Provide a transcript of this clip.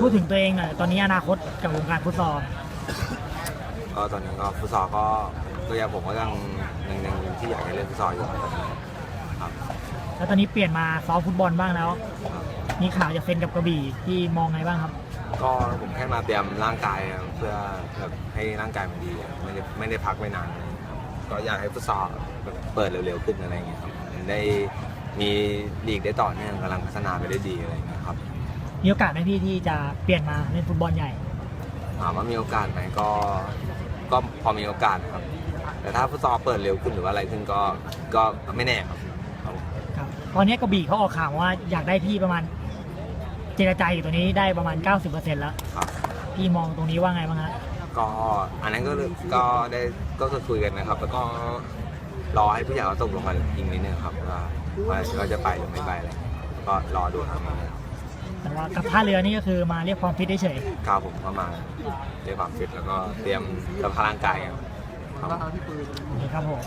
พูดถึงตัวเองหน่อยตอนนี้อนาคตกับวงการฟุตซอลก็ตอนนี้ก็ฟุตซอลก็ตัวอย่างผมก็ยังยังยังที่อยากจะเล่นฟุตซอลอยู่ครับครับแล้วตอนนี้เปลี่ยนมาซ้อมฟุตบอลบ้างแล้ว ครับมีข่าวจะเซ็นกับกระบี่ที่มองไงบ้างครับ ก็ผมแค่มาเตรียมร่างกายครับเพื่อแบบให้ร่างกายมันดีครับไม่ได้ไม่ได้พักไม่นานอะไรอย่างเงี้ยครับก็อยากให้ฟุตซอลแบบเปิดเร็วๆขึ้นอะไรอย่างเงี้ยครับได้มีลีกได้ต่อเนื่องกำลังพัฒนาไปได้ดีอะไรอย่างเงี้ยครับ มีโอกาสไหมพี่ที่จะเปลี่ยนมาเล่นฟุตบอลใหญ่ ถามว่ามีโอกาสไหมก็ก็พอมีโอกาสนะครับ แต่ถ้าฟุตซอลเปิดเร็วขึ้นหรือว่าอะไรขึ้นก็ก็ไม่แน่ครับครับครับ ตอนนี้กระบี่เขาออกข่าวว่าอยากได้พี่ประมาณ เจรจาอยู่ตัวนี้ได้ประมาณ 90%แล้ว ครับ พี่มองตรงนี้ว่าไงบ้างฮะ ก็อันนั้นก็ก็ได้ก็คือคุยกันนะครับ แล้วก็รอให้ผู้ใหญ่เขาตกลงกันอีกนิดนึงครับว่าว่าเราจะไปหรือไม่ไปอะไรก็รอดูครับ แต่ว่ากับท่าเรือนี่ก็คือมาเรียกความฟิตเฉยก้าวผมก็มาเตรียมความฟิตแล้วก็เตรียมสภาพร่างกายครับ ๆโอเคครับผม